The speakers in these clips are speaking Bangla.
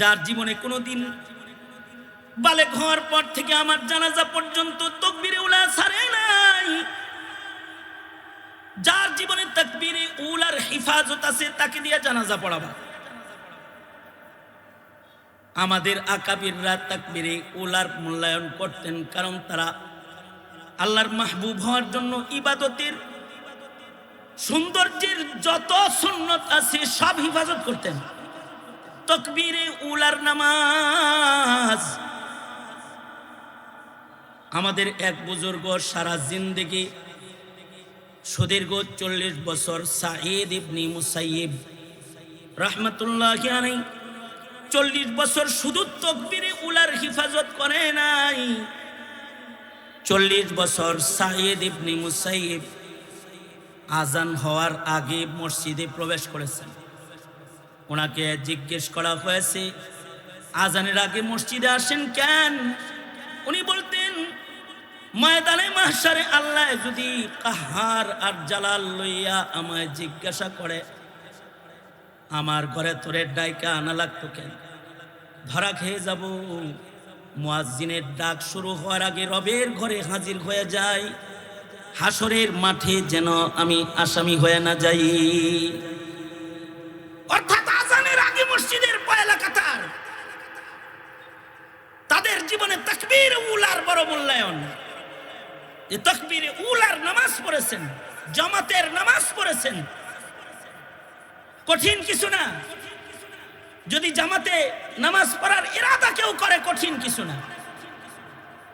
যার জীবনে কোনোদিন বালে ঘর পর থেকে আমার জানাজা পর্যন্ত তকবিরে উলা সারে নাই। যার জীবনে তকবিরে উলার হিফাজত আছে, তাকে দিয়ে জানাজা পড়াবা। আমাদের আকাবিররা তাকবিরে উলার মূল্যায়ন করতেন, কারণ তারা আল্লাহর মাহবুব হওয়ার জন্য ইবাদতের সৌন্দর্যের যত সুন্নত আছে সব হিফাজত করতেন। তকবীরে উলার নামাজ। আমাদের এক বুজুর্গ সারা জিন্দেগি সুদীর্ঘ চল্লিশ বছর সাঈদ ইবনি মুসাইব রহমতুল্লাহ আলাই চল্লিশ বছর শুধু তকবীরে উলার হিফাজত করে নাই। চল্লিশ বছর সাঈদ ইবনি মুসাইব আজান হওয়ার আগে মসজিদে প্রবেশ করেছেন। ওনাকে জিজ্ঞেস করা হয়েছে, আজানের আগে মসজিদে আসেন কেন? উনি বলতেন, ময়দানে মাহসারে আল্লাহ যদি কাহার আর জালাল লইয়া আমায় জিজ্ঞাসা করে, আমার ঘরে তোরে ডাইকা আনা লাগতো কেন? ধরা খেয়ে যাব। মুয়াজ্জিনের ডাক শুরু হওয়ার আগে রবের ঘরে হাজির হয়ে যায় হাসরের মাঠে যেন আমি আসামি হয়ে না যাই। অর্থাৎ আজানের আগে মসজিদের পয়লা কাতার তাদের জীবনে তকবীর উলার বড় মূল্যায়ন। যে তকবীরে উলার নামাজ পড়েছেন, জামাতের নামাজ পড়েছেন, কঠিন কিছু না। যদি জামাতে নামাজ পড়ার ইরাদা কেউ করে, কঠিন কিছু না।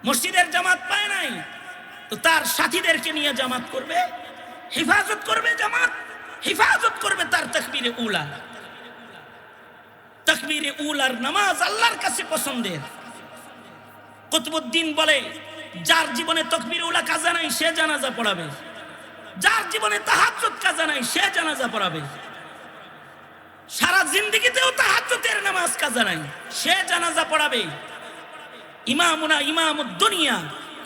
মসজিদের জামাত পায় নাই, তো তার সাথীদেরকে নিয়ে জামাত করবে, হেফাজত করবে জামাত, হেফাজত করবে তার তকবীরে উলা তকবীরে উলার নামাজ আল্লাহর কাছে পছন্দের। কুতুবুদ্দিন বলে, যার জীবনে তকবির উলা কাজা নাই, সে জানাজা পড়াবে। যার জীবনে তাহাজ্জুদ কাজা নাই, সে জানাজা পড়াবে। সারা জিন্দগিতেও তাহাজ্জুদের নামাজ কাজা নাই, সে জানাজা পড়াবে। ইমামুনা ইমামুদ দুনিয়া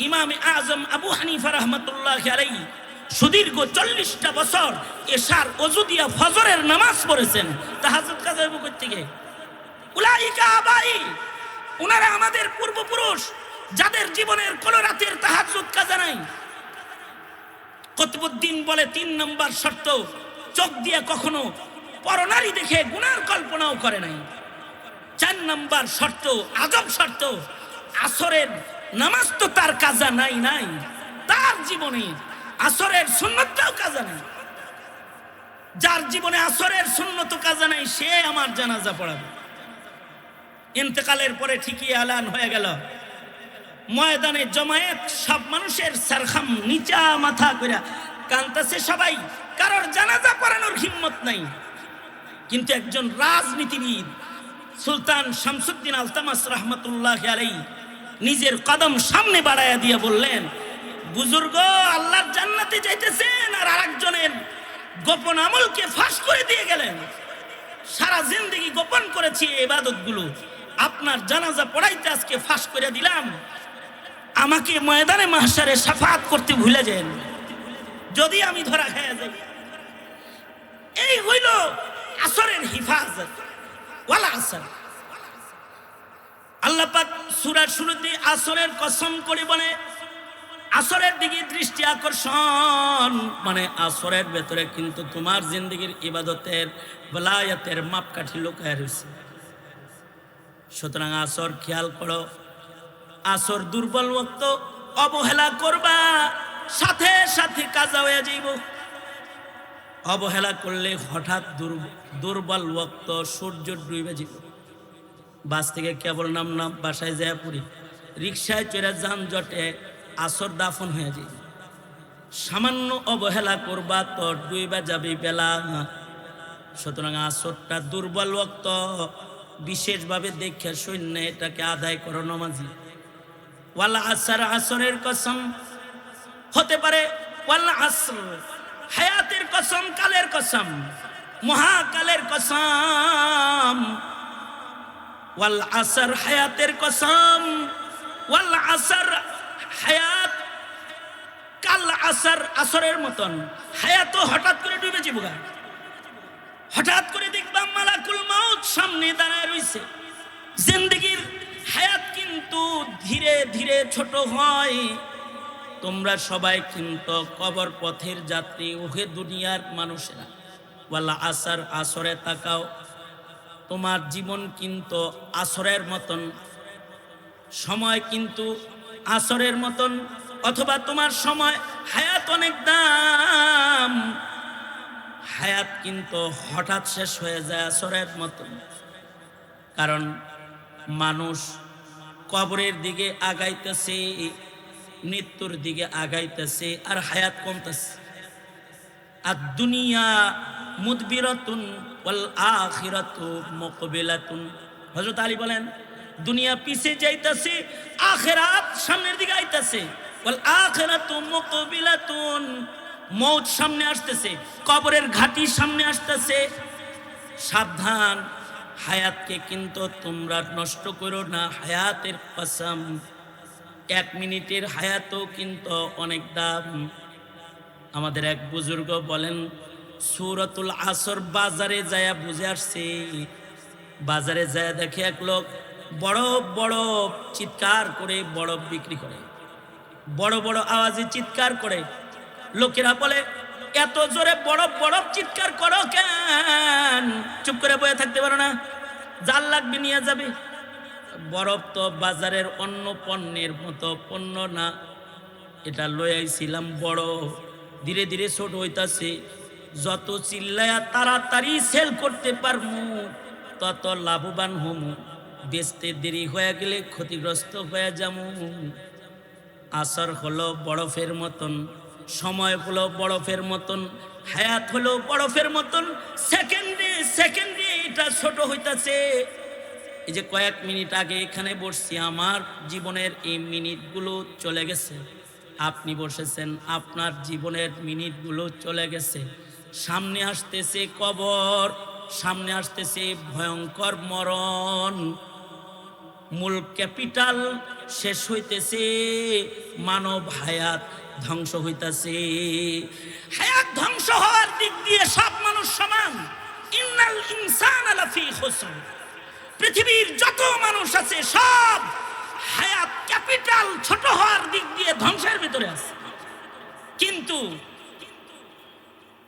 ইমাম আজম আবু হানিফা রহমতুল্লাহ আলাই সুদীর্ঘ চল্লিশটা বছর এশার অজুদিয়া ফজরের নামাজ পড়েছেন। তাহাজুদ কাজা থেকে? উলাইকা আবাই ওনারা আমাদের পূর্বপুরুষ যাদের জীবনের কোন রাতের তাহাজুদ কাজা নাই। কতবুদ্দিন বলে তিন নম্বর শর্ত, চোখ দিয়ে কখনো পরনারী দেখে গুনার কল্পনাও করে নাই। চার নম্বর শর্ত, আজব শর্ত, আসরের নামাজ তো তার কাজা নাই নাই, তার জীবনে আসরের সুন্নতটাও কাজা নাই। যার জীবনে আসরের সুন্নত কাজা নাই, সে আমার জানাজা পড়াবে। ইন্তেকালের পরে ঠিকই আলান হয়ে গেল। ময়দানে জমায়েত সব মানুষের সারখাম নিচা মাথা করে কান্তাছে সবাই, কারোর জানাজা পড়ানোর হিম্মত নাই। কিন্তু একজন রাজনীতিবিদ, সুলতান শামসুদ্দিন আলতামাস রহমতুল্লাহ আলাই নিজের কদম সামনে বাড়াইয়া দিয়ে বললেন, বুজুর্গ, আল্লাহর জান্নাতে যাইতেছেন আর আরেকজনের গোপন আমলকে ফাঁস করে দিয়ে গেলেন। সারা জিন্দগি গোপন করেছি এবাদতগুলো আপনার জানাজা পড়াইতে আজকে ফাঁস করে দিলাম। আমাকে ময়দানে মাহসারে সাফাত করতে ভুলে যান। যদি আমি ধরা খেয়ে যাই। এই হইল আসরের হিফাজত। ওয়ালা আসর। আল্লাহ পাক সূরার শুরুতে আসরের কসম করে বলে, আসরের দিকে দৃষ্টি আকর্ষণ। মানে আসরের ভেতরে কিন্তু তোমার জিন্দগির ইবাদতের বলায়াতের মাপকাঠি লুকায় রয়েছে। সুতরাং আসর খেয়াল করো আসর দুর্বল ভক্ত অবহেলা করবা, সাথে সাথে কাজা হয়ে যাইব। অবহেলা করলে হঠাৎ দুর- দুর্বল ওক্ত সূর্য ডুবে যাব বাস থেকে কেবল নাম নাম বাসায় যায় পড়ি। রিক্সায় চড়ে যানজটে আসর দাফন হয়ে যায় সামান্য অবহেলা করবা তো ডুইবা যাবে বেলা। সুতরাং আসরটা দুর্বল ওক্ত বিশেষভাবে দেখে সৈন্য এটাকে আদায় করো নমাজি। ওয়াল্লা আসর আসরের কসম। হতে পারে ওয়াল্লা আসর, হায়াতের কসম, কালের কসম, মহাকালের কসম। ওয়াল আসর, হায়াতের কসম। ওয়াল আসর, হায়াত, কাল আসর, আসরের মতন। হায়াতও হঠাৎ করে ডুবে যাব হঠাৎ করে দেখবাম মালাকুল মাউত সামনে দাঁড়ায় রইছে। জিন্দগির হায়াত কিন্তু ধীরে ধীরে ছোট হয়। তোমরা সবাই কিন্তু কবর পথের যাত্রী ওহে দুনিয়ার মানুষেরা। ওয়াল্লা আসার আসরে তাকাও। তোমার জীবন কিন্তু আসরের মতন। সময় কিন্তু আসরের মতন। অথবা তোমার সময় হায়াত অনেক দাম। হায়াত কিন্তু হঠাৎ শেষ হয়ে যায় আসরের মতন। কারণ মানুষ কবরের দিকে আগাইতেছে, মৃত্যুর দিকে আগাইতেছে, আর হায়াত কমতেছে। আর দুনিয়া মুদবিরাতুন ওয়াল আখিরাতু আলী বলেন, দুনিয়া পিছে যাইতাছে, আখিরাত সামনের দিকে আইতাছে। মৌত সামনে আসতেছে, কবরের ঘাটি সামনে আসতেছে। সাবধান হায়াতকে কিন্তু তোমরা নষ্ট করো না। হায়াতের কসম, এক মিনিটের হায়াতও কিন্তু অনেক দাম। আমাদের এক বুজুর্গ বলেন, সুরতুল আসর বাজারে যায়া বুঝে আসছে। বাজারে যায়া দেখে এক লোক বড় বড় চিৎকার করে বরফ বিক্রি করে। বড় বড় আওয়াজে চিৎকার করে। লোকেরা বলে এত জোরে বরফ বরফ চিৎকার করো কেন? চুপ করে বয়ে থাকতে পারো না। জাল লাগবে, নিয়ে যাবে। বরফ তো বাজারের অন্য পণ্যের মতো পণ্য না। এটা লইয়াইছিলাম বড়। ধীরে ধীরে ছোট হইতাছে। যত চিল্লায়া তাড়াতাড়ি সেল করতে পারমু, তত লাভবান হমু। বেচতে দেরি হয়ে গেলে ক্ষতিগ্রস্ত হয়ে যামু। আসর হলো বরফের মতন। সময় হলো বরফের মতন, হায়াত হলো বরফের মতন। সেকেন্ডে সেকেন্ডে এটা ছোট হইতাছে। এই যে কয়েক মিনিট আগে এখানে বসছি, আমার জীবনের এই মিনিটগুলো চলে গেছে। আপনি বসেছেন, আপনার জীবনের মিনিটগুলো চলে গেছে। সামনে আসতেছে কবর, সামনে আসতেছে ভয়ঙ্কর মরণ। মূল ক্যাপিটাল শেষ হইতেছে, মানব হায়াত ধ্বংস হইতাছে। হায়াত ধ্বংস হওয়ার দিক দিয়ে সব মানুষ সমান। ইন্নাল ইনসান আলাফি খুসর। পৃথিবীর যত মানুষ আছে, সব হায়াত ক্যাপিটাল ছোট হওয়ার দিক দিয়ে ধ্বংসের ভিতরে আছে। কিন্তু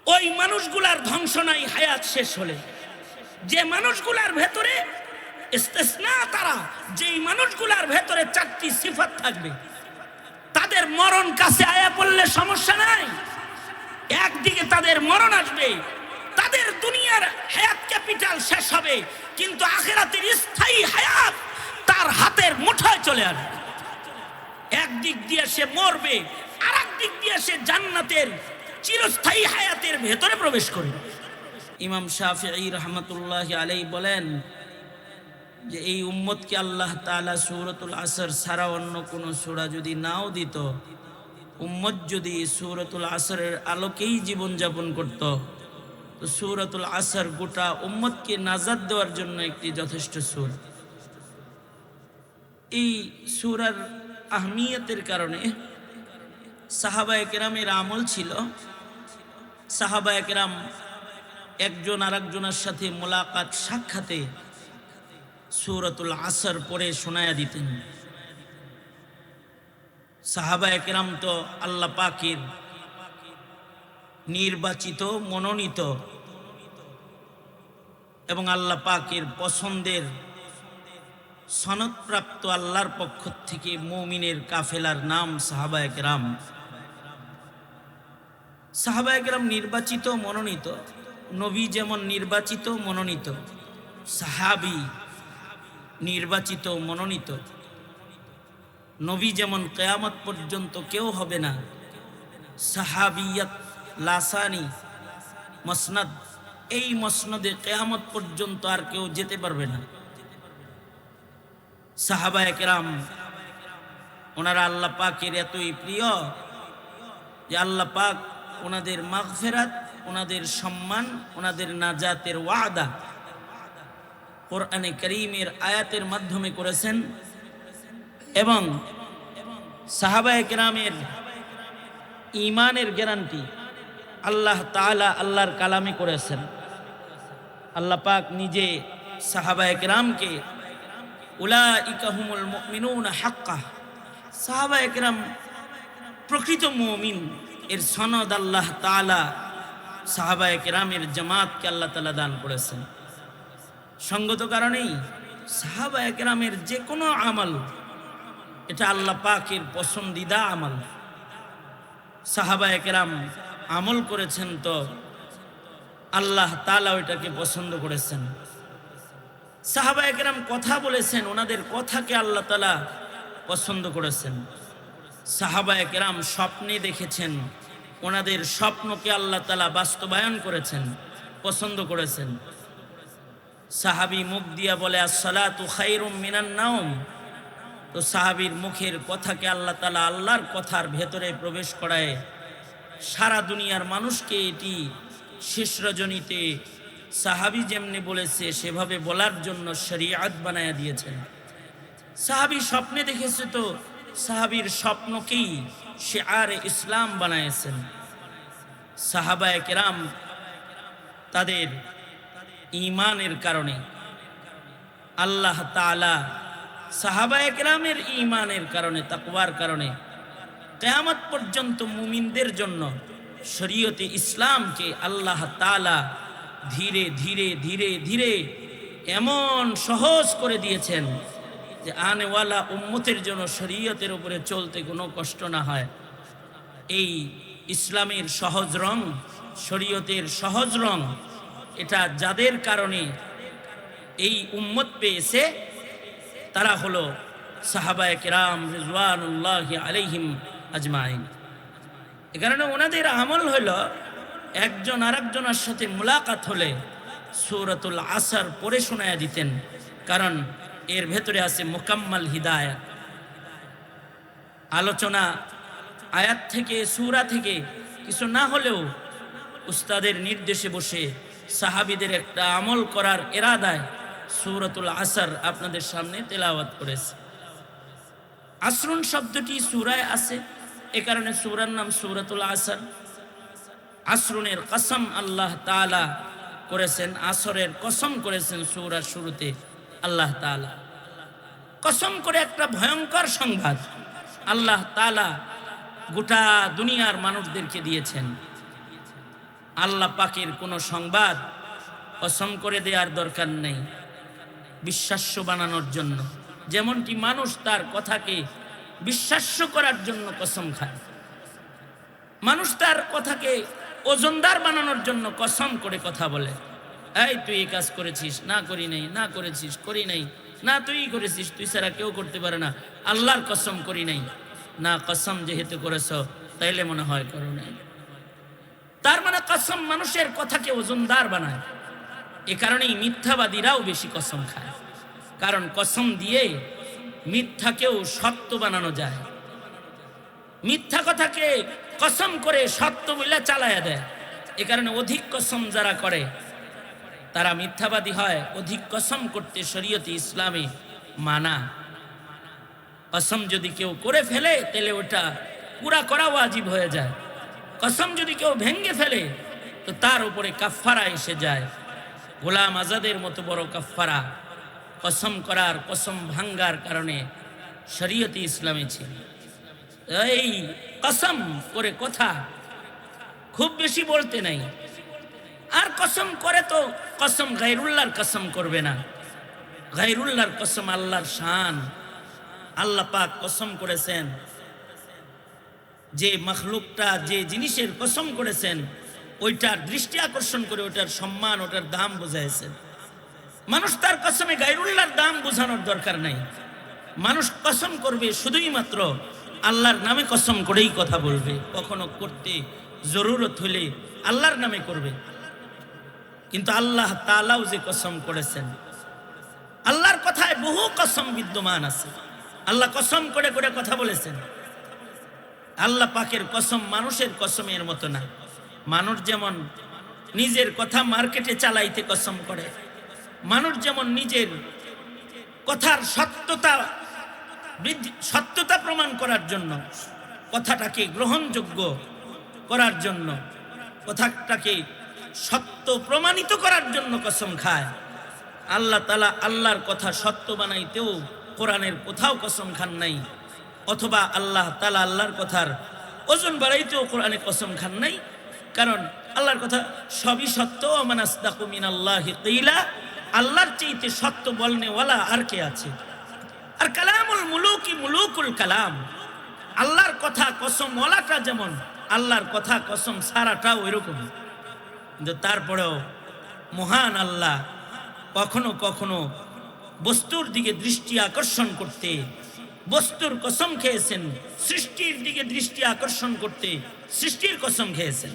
ওই মানুষগুলার ধ্বংস নাই, হায়াত শেষ হলে। যে মানুষগুলার ভেতরে তারা, যেই মানুষগুলার ভেতরে চারটি সিফাত থাকবে। তাদের মরণ কাছে আয়া পড়লে সমস্যা নাই। একদিকে তাদের মরণ আসবে, তাদের দুনিয়ার হায়াত ক্যাপিটাল শেষ হবে, কিন্তু আখেরাতের স্থায়ী হায়াত তার হাতের মুঠায় চলে আসবে। একদিক দিয়ে সে মরবে আর দিক দিয়ে সে জান্নাতের চিরস্থায়ী হায়াতের ভেতরে প্রবেশ করবে। ইমাম শাফিঈ রহমতুল্লাহ আলাই বলেন যে এই উম্মতকে আল্লাহ তাআলা সূরাতুল আসর ছাড়া অন্য কোনো সূরা যদি নাও দিত, উম্মত যদি সূরাতুল আসরের আলোকেই জীবনযাপন করত, তো সূরাতুল আসর গোটা উম্মতকে নাজাদ দেওয়ার জন্য একটি যথেষ্ট সুর। এই সুরার আহমিয়তের কারণে সাহাবা একরামের আমল ছিল। সাহাবা একরাম একজন আরেকজনের সাথে মোলাকাত, সাক্ষাতে সুরতুল আসর পরে শোনায়া দিতেন। সাহাবা একরাম তো আল্লাহ পাকের নির্বাচিত, মনোনীত এবং আল্লাহ পাকের পছন্দের সনদপ্রাপ্ত আল্লাহর পক্ষ থেকে মৌমিনের কাফেলার নাম সাহাবা একরাম। সাহাবা একরাম নির্বাচিত, মনোনীত, নবী যেমন নির্বাচিত, মনোনীত, সাহাবি নির্বাচিত, মনোনীত। নবী যেমন কেয়ামত পর্যন্ত কেউ হবে না। সাহাবিয়াত লাসানি, মসনদ, এই মসনদে কেয়ামত পর্যন্ত আর কেউ যেতে পারবে না। সাহাবা একরাম ওনারা আল্লাহ পাকের এতই প্রিয় যে আল্লাহ পাক ওনাদের মাগফেরাত, ওনাদের সম্মান, ওনাদের নাজাতের ওয়াদা কোরআনে করিমের আয়াতের মাধ্যমে করেছেন এবং সাহাবা একরামের ইমানের গ্যারান্টি আল্লাহ তাআলা আল্লাহর কালামে করেছেন। আল্লাহ পাক নিজে সাহাবা একরামকে উলা ইকাহুমুল মিনুন হাক্কা। সাহাবা একরাম প্রকৃত মমিন, এর সনদ আল্লাহ তালা সাহাবা একরামের জামাতকে আল্লাহ তালা দান করেছেন। সঙ্গত কারণেই সাহাবা একরামের যে কোনো আমল, এটা আল্লাহ পাকের পছন্দিদা আমল। সাহাবা একরাম আমল করেছেন তো আল্লাহ তালা ওইটাকে পছন্দ করেছেন। সাহাবা একরাম কথা বলেছেন, ওনাদের কথাকে আল্লাহ তালা পছন্দ করেছেন। সাহাবা একরাম স্বপ্নে দেখেছেন, ওনাদের স্বপ্নকে আল্লাহ তালা বাস্তবায়ন করেছেন, পছন্দ করেছেন। সাহাবি মুখ দিয়া বলে, আসসালাতু খাইরুম মিনান নাওম। তো সাহাবির মুখের কথাকে আল্লাহ তালা আল্লাহর কথার ভেতরে প্রবেশ করায়। সারা দুনিয়ার মানুষকে এটি শেষ রজনীতে সাহাবি যেমনি বলেছে, সেভাবে বলার জন্য শরিয়াত বানায়া দিয়েছেন। সাহাবি স্বপ্নে দেখেছে তো, সাহাবির স্বপ্নকেই সে আর ইসলাম বানায়েছেন সাহাবায় কেরাম তাদের ইমানের কারণে। আল্লাহ তালা সাহাবায় কেরামের ইমানের কারণে, তাকওয়ার কারণে কেয়ামত পর্যন্ত মুমিনদের জন্য শরীয়তে ইসলামকে আল্লাহ তালা ধীরে ধীরে ধীরে ধীরে এমন সহজ করে দিয়েছেন যে আনেওয়ালা উম্মতের জন্য শরীয়তের উপরে চলতে কোনো কষ্ট না হয়। এই ইসলামের সহজ রং, শরীয়তের সহজ রং এটা যাদের কারণে এই উম্মত পেয়েছে, তারা হলো সাহাবায় কেরাম রিজওয়ানুল্লাহ আলাইহিম আজমাইন। এ কারণে ওনাদের আমল হলো একজন আরেকজনের সাথে মুলাকাত হলে সূরাতুল আসার পরে শোনায়া দিতেন, কারণ এর ভেতরে আছে মোকাম্মাল হিদায়াত। আলোচনা আয়াত থেকে, সুরা থেকে কিছু না হলেও উস্তাদের নির্দেশে বসে সাহাবিদের একটা আমল করার এরাদায় সূরাতুল আসার আপনাদের সামনে তেলাওয়াত করেছে। আসরুন শব্দটি সুরায় আছে, এ কারণে সুরার নাম সূরাতুল আসার। আসরুনের কসম আল্লাহ তাআলা করেছেন, আসরের কসম করেছেন সুরার শুরুতে আল্লাহ তাআলা। কসম করে একটা ভয়ঙ্কর সংবাদ আল্লাহ তাআলা গোটা দুনিয়ার মানুষদেরকে দিয়েছেন। আল্লাহ পাকের কোনো সংবাদ কসম করে দেওয়ার দরকার নেই, বিশ্বাস্য বানানোর জন্য। যেমনটি মানুষ তার কথাকে বিশ্বাস্য করার জন্য কসম খায়। মানুষ তার কথাকে ওজনদার বানানোর জন্য কসম করে কথা বলে। এই, তুই এই কাজ করেছিস, না করি নাই, না করেছিস, করি নাই, না তুই করেছিস, তুই ছাড়া কেউ করতে পারে না। আল্লাহর কসম করি নাই। না কসম যেহেতু করেছ, তাইলে মনে হয় করো নাই। তার মানে কসম মানুষের কথাকে ওজনদার বানায়। এ কারণেই মিথ্যাবাদীরাও বেশি কসম খায়। কারণ কসম দিয়ে মিথ্যাকেও সত্য বানানো যায়। মিথ্যা কথাকে কসম করে সত্য বলে চালায়া দেয়। এ কারণে অধিক কসম যারা করে, তারা মিথ্যাবাদী হয়, অধিক কসম করতে শরীয়তে ইসলামে মানা। কসম যদি কেউ করে ফেলে, তাহলে ওটা পুরা করা ওয়াজিব হয়ে যায়। কসম যদি কেউ ভেঙ্গে ফেলে, তো তার উপরে কাফফারা এসে যায়। গোলাম আজাদের মতো বড় কাফফারা, কসম করার, কসম ভাঙ্গার কারণে শরীয়তে ইসলামে ছিল। এই কসম করে কথা খুব বেশি বলতে নাই। আর কসম করে তো কসম গাইরুল্লাহর কসম করবে না। গাইরুল্লাহর কসম আল্লাহর শান। আল্লাহ পাক কসম করেছেন। যে মখলুকটা যে জিনিসের কসম করেছেন, ওইটার দৃষ্টি আকর্ষণ করে ওটার সম্মান, ওটার দাম বোঝাইছেন। মানুষ তার কসমে গাইরুল্লাহর দাম বোঝানোর দরকার নাই। মানুষ কসম করবে শুধুই মাত্র আল্লাহর নামে কসম করেই কথা বলবে। কখনো করতে জরুরত হলে আল্লাহর নামে করবে। কিন্তু আল্লাহ তালাও যে কসম করেছেন, আল্লাহর কথায় বহু কসম বিদ্যমান আছে। আল্লাহ কসম করে করে কথা বলেছেন। আল্লাহ পাকের কসম মানুষের কসমের মতো না। মানুষ যেমন নিজের কথা মার্কেটে চালাইতে কসম করে, মানুষ যেমন নিজের কথার সত্যতা বৃদ্ধি, সত্যতা প্রমাণ করার জন্য, কথাটাকে গ্রহণযোগ্য করার জন্য, কথাটাকে সত্য প্রমাণিত করার জন্য কসম খায়। আল্লাহ তালা আল্লাহর কথা সত্য বানাইতেও কোরআনের কোথাও কসম খান নাই। অথবা আল্লাহ তালা আল্লাহর কথার ওজন বাড়াইতেও কোরআনে কসম খান নাই। কারণ আল্লাহর কথা সবই সত্য মানাস্তাকুমিন আল্লাহ আল্লাহর চাইতে সত্য বলনেওয়ালা আর কে আছে? আর কালামুল মুলুকি মুলুকুল কালাম। আল্লাহর কথা কসম ওলাটা যেমন, আল্লাহর কথা কসম সারাটা ওই রকম কিন্তু তারপরেও মহান আল্লাহ কখনো কখনো বস্তুর দিকে দৃষ্টি আকর্ষণ করতে বস্তুর কসম খেয়েছেন, সৃষ্টির দিকে দৃষ্টি আকর্ষণ করতে সৃষ্টির কসম খেয়েছেন।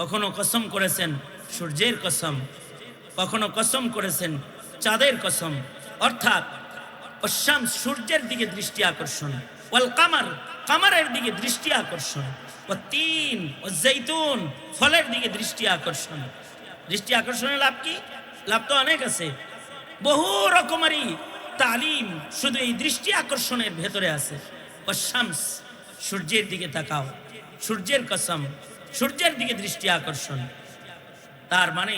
কখনো কসম করেছেন সূর্যের কসম, কখনো কসম করেছেন চাঁদের কসম। অর্থাৎ অশ্যাম সূর্যের দিকে দৃষ্টি আকর্ষণ, ওয়াল কামার, কামারের দিকে দৃষ্টি আকর্ষণ, ও তিন, ও জৈতুন, ফলের দিকে দৃষ্টি আকর্ষণ। দৃষ্টি আকর্ষণের লাভ কি? লাভ তো অনেক আছে। বহু রকমারি তালিম শুধু এই দৃষ্টি আকর্ষণের ভেতরে আছে। ও শামস সূর্যের দিকে তাকাও। সূর্যের কসম, সূর্যের দিকে দৃষ্টি আকর্ষণ। তার মানে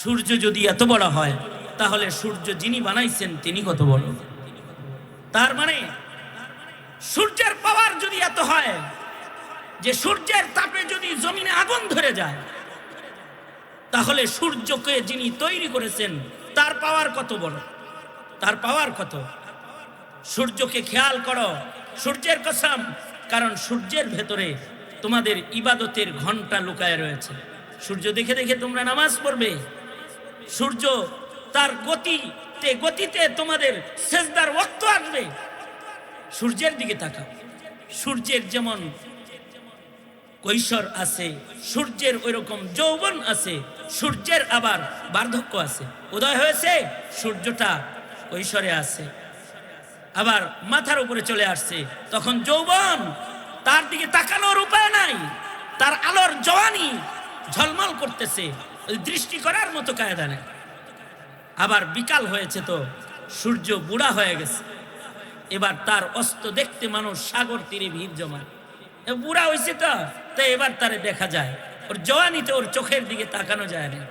সূর্য যদি এত বড় হয়, তাহলে সূর্য যিনি বানাইছেন, তিনি কত বড়? তার মানে সূর্যের পাওয়ার যদি এত হয়, যে সূর্যের তাপে যদি জমিনে আগুন ধরে যায়, তাহলে সূর্যকে যিনি তৈরি করেছেন, তার পাওয়ার কত বড়? তার পাওয়ার কত? সূর্যকে খেয়াল করো। সূর্যের কসম, কারণ সূর্যের ভেতরে তোমাদের ইবাদতের ঘণ্টা লুকায় রয়েছে। সূর্য দেখে দেখে তোমরা নামাজ পড়বে। সূর্য তার গতিতে গতিতে তোমাদের সেজদার ওক্ত আসবে। সূর্যের দিকে তাকাও। সূর্যের যেমন কৈশোর আছে, সূর্যের ওই রকম যৌবন আছে, সূর্যের আবার বার্ধক্য আছে। উদয় হয়েছে, সূর্যটা কৈশোরে আছে। আবার মাথার উপরে চলে আসছে। তখন যৌবন তার দিকে তাকানোর উপায় নাই। তার আলোর জওয়ানি ঝলমল করতেছে। দৃষ্টি করার মতো কায়দা নেই। আবার বিকাল হয়েছে তো, সূর্য বুড়া হয়ে গেছে। এবার তার অস্ত দেখতে মানুষ সাগর তীরে ভিড় জমায়। বুড়া হয়েছে তো তাই এবার তারে দেখা যায়। ওর জওয়ানিতে ওর চোখের দিকে তাকানো যায় না।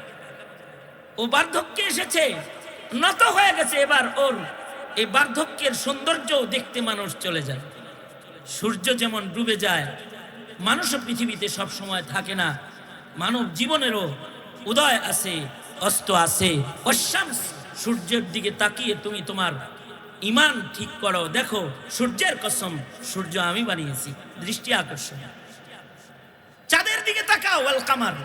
ও বার্ধক্যে এসেছে। নত হয়ে গেছে এবার ওর এই বার্ধক্যের সৌন্দর্য দেখতে মানুষ চলে যায়। সূর্য যেমন ডুবে যায়, মানুষও পৃথিবীতে সব সময় থাকে না। মানব জীবনেরও উদয় আছে, অস্ত আছে। অশ্যামস সূর্যের দিকে তাকিয়ে তুমি তোমার ইমান ঠিক করো। দেখো, সূর্যের কসম, সূর্য আমি বানিয়েছি। দৃষ্টি আকর্ষণ। চাঁদের দিকে তাকাও ওয়াল কামার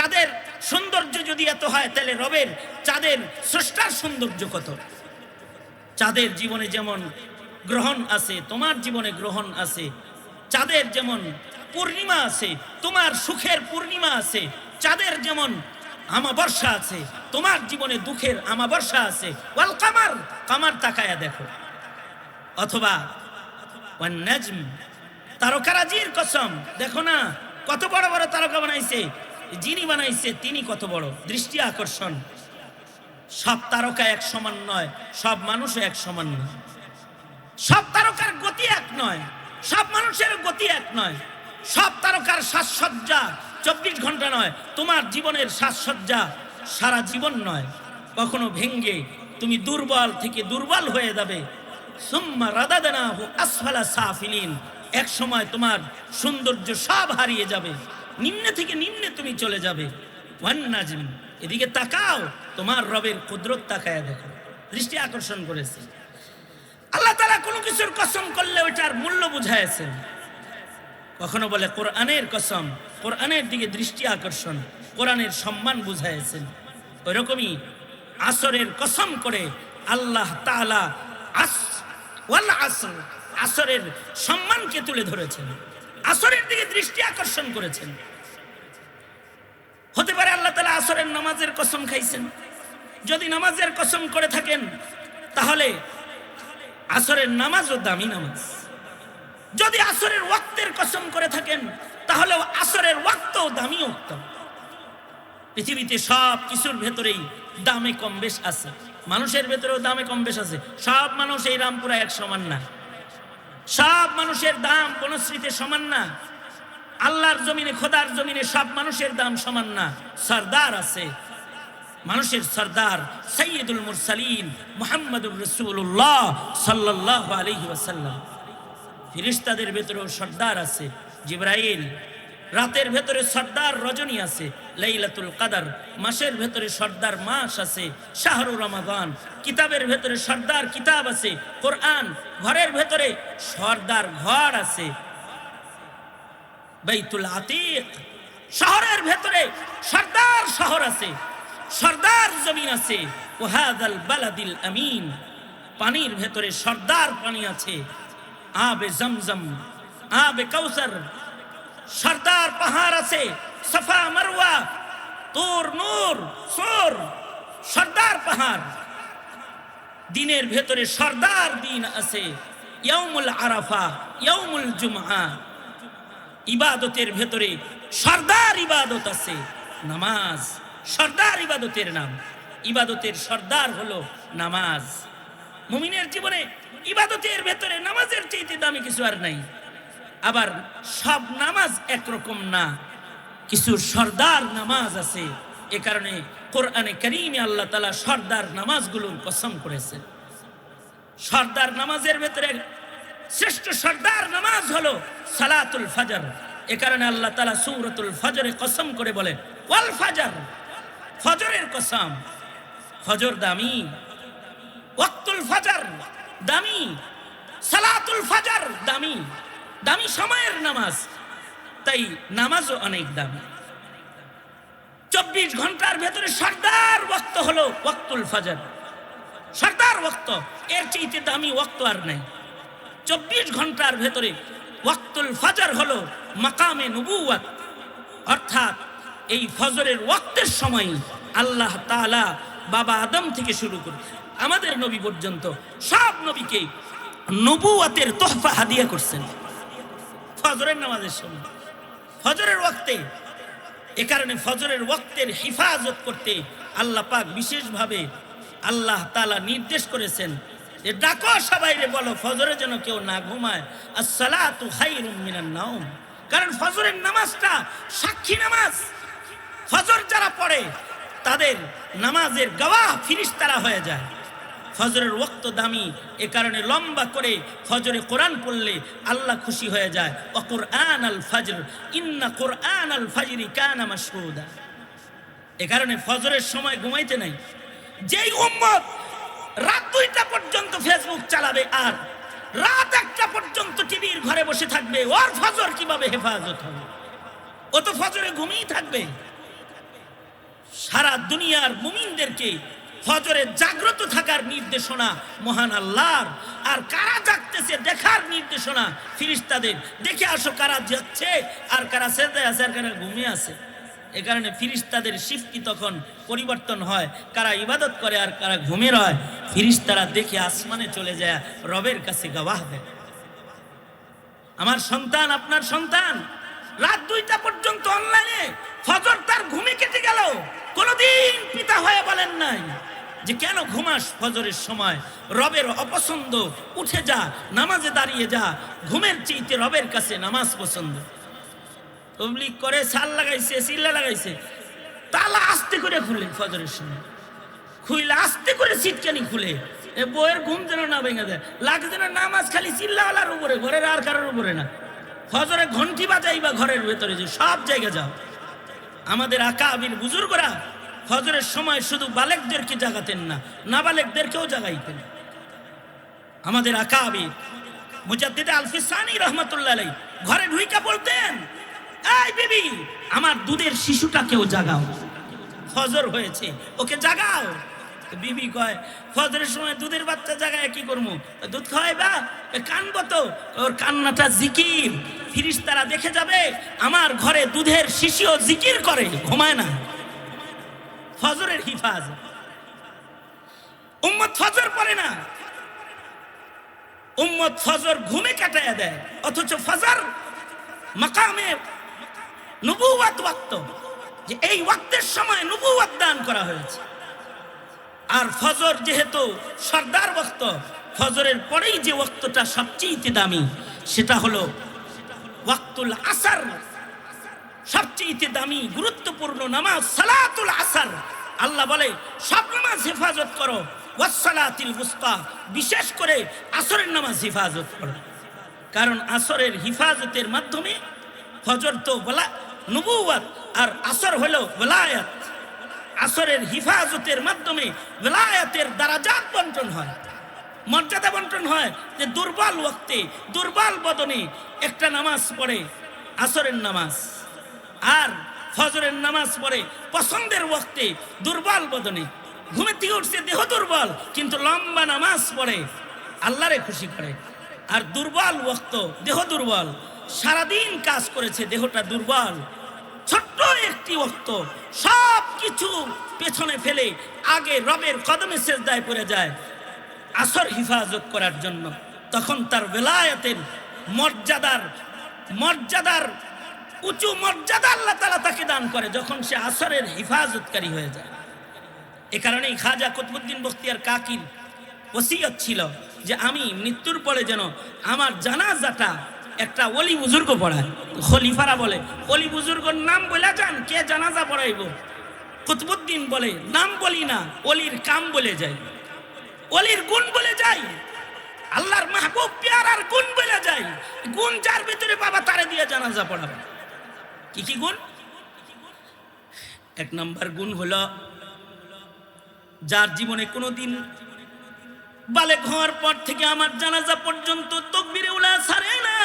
চাঁদের সৌন্দর্য যদি এত হয়, তাহলে রবের চাঁদের স্রষ্টার সৌন্দর্য কত? চাঁদের জীবনে যেমন গ্রহণ আছে, তোমার জীবনে গ্রহণ আছে। চাঁদের যেমন পূর্ণিমা আছে, তোমার সুখের পূর্ণিমা আছে। চাঁদের যেমন আমাবর্ষা আছে, তোমার জীবনে দুঃখের আমাবর্ষা আছে। ওয়াল কামার কামার তাকায়া দেখো। অথবা তারকারাজির কসম, দেখো না, কত বড় বড় তারকা বানাইছে। যিনি বানাইছে, তিনি কত বড়? দৃষ্টি আকর্ষণ। সব তারকা এক সমান নয়, সব মানুষ এক সমান নয়। সব তারকার গতি এক নয়, সব মানুষের গতি এক নয়। সব তারকার সাজসজ্জা চব্বিশ ঘণ্টা নয়, তোমার জীবনের সাজসজ্জা সারা জীবন নয়। কখনো ভেঙ্গে তুমি দুর্বল থেকে দুর্বল হয়ে যাবে। সুম্মা এক সময় তোমার সৌন্দর্য সব হারিয়ে যাবে। নিম্নে থেকে নিম্নে তুমি চলে যাবে। এদিকে তাকাও, তোমার রবের কুদরত তাকায় দেখো। দৃষ্টি আকর্ষণ করেছে। আল্লাহ তারা কোনো কিছুর কসম করলে ওইটার মূল্য বুঝাইছেন কখনো বলে কোরআনের কসম, কোরআনের দিকে দৃষ্টি আকর্ষণ, কোরআনের সম্মান বুঝাইছেন ওইরকমই আসরের কসম করে আল্লাহ তাআলা আস আসর, আসরের সম্মানকে তুলে ধরেছেন। আসরের দিকে দৃষ্টি আকর্ষণ করেছেন। হতে পারে আল্লাহ তালা আসরের নামাজের কসম খাইছেন। যদি নামাজের কসম করে থাকেন, তাহলে আসরের নামাজও দামি নামাজ। যদি আসরের ওয়াক্তের কসম করে থাকেন তাহলে আসরের ওয়াক্তও দামি ওয়াক্ত পৃথিবীতে সব কিছুর ভেতরেই দামে কম বেশ আছে। মানুষের ভেতরেও দামে কম বেশ আছে। সব মানুষ এই রামপুরা এক সমান না। সব মানুষের দাম বনশ্রীতে সমান না। আল্লাহর জমিনে, খোদার জমিনে সব মানুষের দাম সমান না। সর্দার আছে। মানুষের সর্দার সৈয়দুল মুরসালিন মোহাম্মদুর রসুল্লাহ সাল্লাহ আলহি ওয়াসাল্লাম। ফিরিস্তাদের ভেতরেও সর্দার আছে। জিব্রাইল, রাতের ভেতরে সর্দার রজনী আছে। লাইলাতুল কাদার, মাসের ভেতরে সর্দার মাস আছে। শাহরু রমাদান, কিতাবের ভেতরে সর্দার কিতাব আছে। কোরআন, ঘরের ভেতরে সর্দার ঘর আছে। বাইতুল আতিক। শহরের ভেতরে সর্দার শহর আছে, সর্দার জমিন আছে। ওহাদাল বালাদিল আমিন। পানির ভেতরে সর্দার পানি আছে। আবে জমজম, আবে কৌসর সর্দার পাহাড় আছে। সফা মারওয়া, তোর নূর, সোর, সর্দার পাহাড়। দিনের ভেতরে সর্দার দিন আছে। ইয়াউমুল আরাফা, ইয়াউমুল জুমআ। ইবাদতের ভেতরে সর্দার ইবাদত আছে। নামাজ, সর্দার ইবাদতের নাম। ইবাদতের সর্দার হলো নামাজ। মুমিনের জীবনে ইবাদতের ভেতরে নামাজের চাইতে দামি কিছু আর নাই। আবার সব নামাজ একরকম না। কিছু সর্দার নামাজ আছে। এ কারণে কোরআনে করিমে আল্লাহ তালা সর্দার নামাজগুলোর কসম করেছেন। সর্দার নামাজের ভেতরে শ্রেষ্ঠ সর্দার নামাজ হলো সালাতুল ফাজর। এ কারণে আল্লাহ তালা সৌরতুল ফজরে কসম করে বলেন ওয়াল ফাজর, ফজরের কসম। ফজর দামি, ওয়াক্তুল ফাজর দামি, সালাতুল ফাজর দামি দামি সময়ের নামাজ। তাই নামাজও অনেক দামি। চব্বিশ ঘণ্টার ভেতরে সর্দার ওয়াক্ত হলো ওয়াক্তুল ফাজর। সর্দার ওয়াক্ত, এর চাইতে দামি ওয়াক্ত আর নাই। চব্বিশ ঘণ্টার ভেতরে ওয়াক্তুল ফাজর হলো মাকামে নবুয়াত অর্থাৎ এই ফজরের ওয়াক্তের সময় আল্লাহ তাআলা বাবা আদম থেকে শুরু করে আমাদের নবী পর্যন্ত সব নবীকে নবুয়াতের তোহফা হাদিয়া করছেন। ফজরের নামাজের সময়। ফজরের ওয়াক্তে, এ কারণে ফজরের ওয়াক্তের হিফাজত করতে আল্লাহ পাক বিশেষভাবে আল্লাহ তালা নির্দেশ করেছেন যে ডাকো সবাই রে বলো ফজরে যেন কেউ না ঘুমায়। আসসালাতু খাইরুম মিনান নাওম। কারণ ফজরের নামাজটা সাক্ষী নামাজ। ফজর যারা পড়ে, তাদের নামাজের গওয়াহ ফিরিস্তারা হয়ে যায়। ফজরের ওক্ত দামি, এ কারণে লম্বা করে ফজরে কোরআন পড়লে আল্লাহ খুশি হয়ে যায়। ও কোরআন আল ফজর, ইন্না কোরআন আল ফজরি কানা মাসহুদা এ কারণে ফজরের সময় ঘুমাইতে নাই। যেই উম্মত রাত দুইটা পর্যন্ত ফেসবুক চালাবে আর রাত একটা পর্যন্ত টিভির ঘরে বসে থাকবে। ওর ফজর কীভাবে হেফাজত হবে? ও তো ফজরে ঘুমিয়ে থাকবে। সারা দুনিয়ার মুমিনদেরকে ফজরে জাগ্রত থাকার নির্দেশনা মহান আল্লাহর। আর কারা জাগতেছে দেখার নির্দেশনা ফিরিস্তাদের। দেখে আসো কারা যাচ্ছে আর কারা সেজে আছে আর কারা ঘুমিয়ে আছে। এ কারণে ফিরিস্তাদের শিফটি তখন পরিবর্তন হয়। কারা ইবাদত করে আর কারা ঘুমের হয়, ফিরিস্তারা দেখে আসমানে চলে যায়, রবের কাছে গাওয়াহ দেয়। আমার সন্তান, আপনার সন্তান, রাত দুইটা পর্যন্ত অনলাইনে ফজর তার ঘুমে কেটে গেল। কোনদিন পিতা হয়ে বলেন নাই যে, কেন ঘুমাস ফজরের সময়? রবের অপছন্দ, উঠে যা, নামাজে দাঁড়িয়ে যা, ঘুমের চেয়েতে রবের কাছে নামাজ পছন্দ। তবলিক করে সাল লাগাইছে সিল্লা লাগাইছে। তালা আস্তে করে খুলে ফজরের সময়। খুইলে আস্তে করে সিটকানি খুলে। এ বইয়ের ঘুম যেন না ভেঙে দেয়। লাগছে না নামাজ খালি চিল্লাওয়ালার উপরে ঘরের আর কারোর উপরে না। ফজরে ঘন্টি বাজাই বা ঘরের ভেতরে যে সব জায়গায় যাও। আমাদের আকা আবির বুজুর্গরা ফজরের সময় শুধু বালেকদেরকে জাগাতেন না, নাবালেকদেরকেও জাগাইতেন। আমাদের আকা আবির মুজাদ্দিদে আলফিসানি রহমতুল্লাহ ঘরে ঢুইকা বলতেন এই বিবি, আমার দুধের শিশুটাকেও জাগাও। ফজর হয়েছে, ওকে জাগাও। বিবি কয়, ফজরের সময় দুধের বাচ্চা জাগায় কি করব? দুধ খাওয়াই বা কানবো তো। ওর কান্নাটা জিকির। ফিরিস তারা দেখে যাবে, আমার ঘরে দুধের শিশুও জিকির করে, ঘুমায় না। ফজরের হিফাজ। উম্মত ফজর পড়ে না। উম্মত ফজর ঘুমে কাটায় দেয়, অথচ ফজর মাকামে নবুয়াত ওয়াক্ত, যে এই ওয়াক্তের সময় নবুয়াত দান করা হয়েছে। আর ফজর যেহেতু সর্দার ওয়াক্ত, ফজরের পরেই যে ওয়াক্তটা সবচেয়ে দামি, সেটা হলো ওয়াক্তুল আসার। সবচেয়ে দামি, গুরুত্বপূর্ণ নামাজ সালাতুল আসার। আল্লাহ বলে, সব নামাজ হেফাজত করো ওয়াসালাতিল বুস্তা বিশেষ করে আসরের নামাজ হেফাজত করো। কারণ আসরের হিফাজতের মাধ্যমে ফজর তো বলা নবুয়াত আর আসর হলো বেলায়াত আসরের হিফাজতের মাধ্যমে বেলায়াতের দ্বারাজাত বন্টন হয়। মর্যাদা বন্টন হয় যে দুর্বল ওক্তে দুর্বল বদনে একটা নামাজ পড়ে আসরের নামাজ। আর ফজরের নামাজ পড়ে পছন্দের ওক্তে দুর্বল বদনে। ঘুমে থেকে উঠছে দেহ দুর্বল, কিন্তু লম্বা নামাজ পড়ে, আল্লাহরে খুশি করে। আর দুর্বল ওক্ত দেহ দুর্বল। সারাদিন কাজ করেছে, দেহটা দুর্বল। ছোট্ট একটি ওক্ত সব কিছু পেছনে ফেলে আগে রবের কদমে শেষদায় পড়ে যায়, আসর হিফাজত করার জন্য। তখন তার বেলায়াতের মর্যাদার মর্যাদার, উঁচু মর্যাদা আল্লাহ তালা তাকে দান করে যখন সে আসরের হিফাজতকারী হয়ে যায়। এ কারণেই খাজা কুতবুদ্দিন বখতিয়ার কাকির ওসিয়ত ছিল যে, আমি মৃত্যুর পরে যেন আমার জানাজাটা একটা অলি বুজুর্গ পড়ায়। খলিফারা বলে অলি বুজুর্গর নাম বলে যান, কে জানাজা পড়াইব? কুতবুদ্দিন বলে, নাম বলি না অলির কাম বলে যাই। অলির গুণ বলে যাই। আল্লাহর মাহবুব পেয়ারার গুণ বলে যাই। গুণ যার ভিতরে বাবা তারে দিয়ে জানাজা পড়াবে। কি কি গুণ? এক নম্বর গুণ হলো, যার জীবনে কোনোদিন বালে ঘর পর থেকে আমার জানাজা পর্যন্ত তকবিরে উলা সারে না।